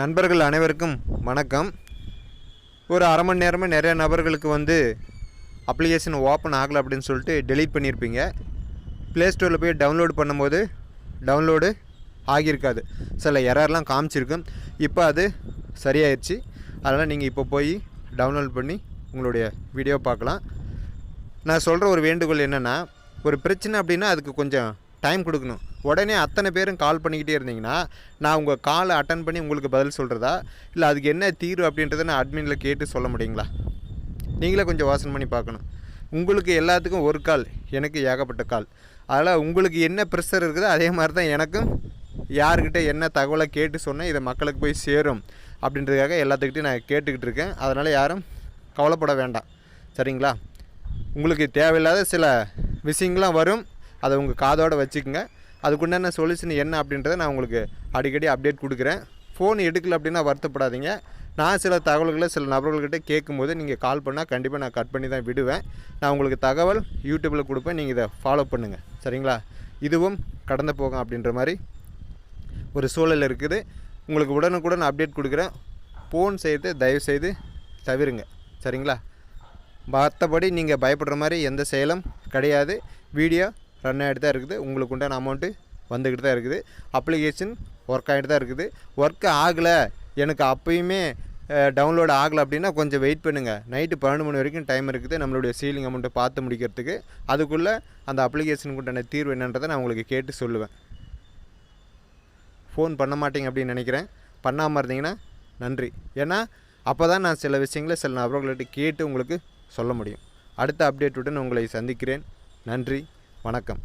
நண்பர்கள் அனைவருக்கும் வணக்கம். ஒரு அரை மணி நேரமாக நிறைய நபர்களுக்கு வந்து அப்ளிகேஷன் ஓப்பன் ஆகலை அப்படின்னு சொல்லிட்டு டெலீட் பண்ணியிருப்பீங்க ப்ளே ஸ்டோரில் போய் டவுன்லோட் பண்ணும்போது டவுன்லோடு ஆகியிருக்காது. சில எரர்லாம் காமிச்சிருக்கும் இப்போ அது சரியாயிடுச்சு அதனால் நீங்கள் இப்போ போய் டவுன்லோட் பண்ணி உங்களுடைய வீடியோ பார்க்கலாம். நான் சொல்கிற ஒரு வேண்டுகோள் என்னென்னா ஒரு பிரச்சனை அப்படின்னா அதுக்கு கொஞ்சம் டைம் கொடுக்கணும். உடனே அத்தனை பேரும் கால் பண்ணிக்கிட்டே இருந்தீங்கன்னா நான் உங்கள் காலை அட்டன் பண்ணி உங்களுக்கு பதில் சொல்கிறதா இல்லை அதுக்கு என்ன தீர்வு அப்படின்றத நான் அட்மினில் கேட்டு சொல்ல முடியுங்களா? நீங்களே கொஞ்சம் யோசனை பண்ணி பார்க்கணும். உங்களுக்கு எல்லாத்துக்கும் ஒரு கால் எனக்கு ஏகப்பட்ட கால் அதனால் உங்களுக்கு என்ன ப்ரெஷர் இருக்குதோ அதே மாதிரி தான் எனக்கும். யாருக்கிட்ட என்ன தகவலை கேட்டு சொன்னேன் இதை மக்களுக்கு போய் சேரும் அப்படின்றதுக்காக எல்லாத்துக்கிட்டையும் நான் கேட்டுக்கிட்டு இருக்கேன். அதனால் யாரும் கவலைப்பட வேண்டாம். சரிங்களா? உங்களுக்கு தேவையில்லாத சில விஷயங்கள்லாம் வரும். அதை உங்கள் காதோடு வச்சுக்கோங்க. அதுக்குண்டான சொல்யூஷன் என்ன அப்படின்றத நான் உங்களுக்கு அடிக்கடி அப்டேட் கொடுக்குறேன். ஃபோன் எடுக்கல அப்படின்னா வருத்தப்படாதீங்க. நான் சில தகவல்களை சில நபர்கள்கிட்ட கேட்கும்போது நீங்கள் கால் பண்ணால் கண்டிப்பாக நான் கட் பண்ணி தான் விடுவேன். நான் உங்களுக்கு தகவல் யூடியூப்பில் கொடுப்பேன். நீங்கள் இதை ஃபாலோ பண்ணுங்கள் சரிங்களா? இதுவும் கடந்து போகும் அப்படின்ற மாதிரி ஒரு சூழல் இருக்குது. உங்களுக்கு உடனுக்குடன் அப்டேட் கொடுக்குறேன். ஃபோன் செய்து தயவுசெய்து தவிருங்க. சரிங்களா? மற்றபடி நீங்கள் பயப்படுற மாதிரி எந்த செயலும் கிடையாது. வீடியோ ரன் ஆகிட்டு தான் இருக்குது. உங்களுக்கு உண்டான அமௌண்ட்டு வந்துக்கிட்டு தான் இருக்குது. அப்ளிகேஷன் ஒர்க் ஆகிட்டு தான் இருக்குது. ஒர்க்கு ஆகலை. எனக்கு அப்பயுமே டவுன்லோட் ஆகலை அப்படின்னா கொஞ்சம் வெயிட் பண்ணுங்கள் நைட்டு பன்னெண்டு மணி வரைக்கும் டைம் இருக்குது. நம்மளுடைய சீலிங் அமௌண்ட்டை பார்த்து முடிக்கிறதுக்கு. அதுக்குள்ளே அந்த அப்ளிகேஷனுக்கு உண்டான தீர்வு என்னன்றதை நான் உங்களுக்கு கேட்டு சொல்லுவேன். ஃபோன் பண்ண மாட்டீங்க அப்படின்னு நினைக்கிறேன். பண்ணாமல் இருந்தீங்கன்னா நன்றி. ஏன்னா அப்போ தான் நான் சில விஷயங்களை சில நபர்கள்கிட்ட கேட்டு உங்களுக்கு சொல்ல முடியும். அடுத்த அப்டேட்டுடன் உங்களை சந்திக்கிறேன். நன்றி. வணக்கம்.